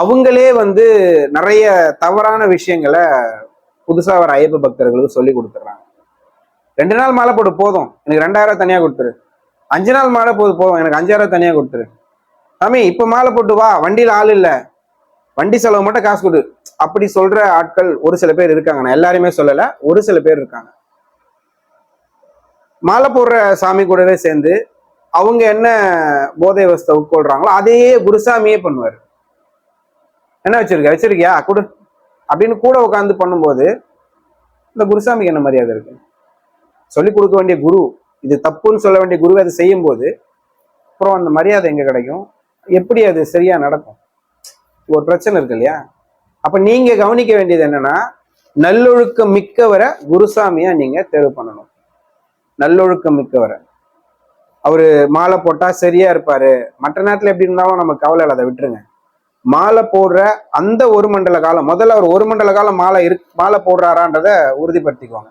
அவங்களே வந்து நிறைய தவறான விஷயங்களை புதுசாக வர ஐயப்ப பக்தர்களுக்கு சொல்லி கொடுத்துட்றாங்க. ரெண்டு நாள் மாலை போடு போதும். எனக்கு ரெண்டாயிரம் தனியாக கொடுத்துரு. அஞ்சு நாள் மாலை போது போதும். எனக்கு அஞ்சாயிரம் தனியாக கொடுத்துரு. சாமி இப்போ மாலை போட்டு வா. வண்டியில் ஆள் இல்லை. வண்டி செலவு மட்டும் காசு கொடு. அப்படி சொல்ற ஆட்கள் ஒரு சில பேர் இருக்காங்க. நான் எல்லாருமே சொல்லலை. ஒரு சில பேர் இருக்காங்க. மாலை போடுற சாமி கூடவே சேர்ந்து அவங்க என்ன போதை வசத்தை உட்கொள்றாங்களோ அதையே குருசாமியே பண்ணுவார். என்ன வச்சிருக்க? வச்சிருக்கியா? கொடு. அப்படின்னு கூட உட்காந்து பண்ணும்போது இந்த குருசாமிக்கு என்ன மரியாதை இருக்கு? சொல்லிக் கொடுக்க வேண்டிய குரு இது தப்புன்னு சொல்ல வேண்டிய குருவை அதை செய்யும் போது அப்புறம் அந்த மரியாதை எங்கே கிடைக்கும்? எப்படி அது சரியா நடக்கும்? ஒரு பிரச்சனை இருக்கு இல்லையா? அப்ப நீங்க கவனிக்க வேண்டியது என்னன்னா நல்லொழுக்கம் மிக்கவரை குருசாமியா நீங்க தேர்வு பண்ணணும். நல்லொழுக்கம் மிக்கவரை. அவரு மாலை போட்டா சரியா இருப்பாரு. மற்ற நேரத்துல எப்படி இருந்தாலும் நம்ம கவலை இல்லை அதை விட்டுருங்க. மாலை போடுற அந்த ஒரு மண்டல காலம் முதல்ல அவர் ஒரு மண்டல காலம் மாலை இரு மாலை போடுறாரான்றத உறுதிப்படுத்திக்குவாங்க.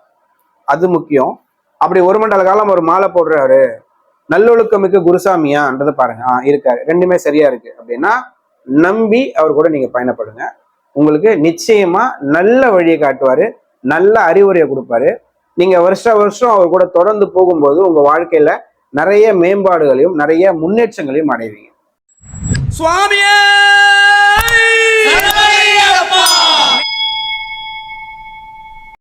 அது முக்கியம். அப்படி ஒரு மண்டல காலம் ஒரு மாலை போடுறாரு. நல்லொழுக்கமிக்க குருசாமியான்றதை பாருங்க. ஆ இருக்காரு. ரெண்டுமே சரியா இருக்கு. அப்படின்னா நம்பி அவர் கூட நீங்க பயணப்படுங்க. உங்களுக்கு நிச்சயமா நல்ல வழியை காட்டுவாரு. நல்ல அறிவுரையை கொடுப்பாரு. நீங்க வருஷ வருஷம் அவர் கூட தொடர்ந்து போகும்போது உங்க வாழ்க்கையில நிறைய மேம்பாடுகளையும் நிறைய முன்னேற்றங்களையும் அடைவீங்க. சுவாமியே!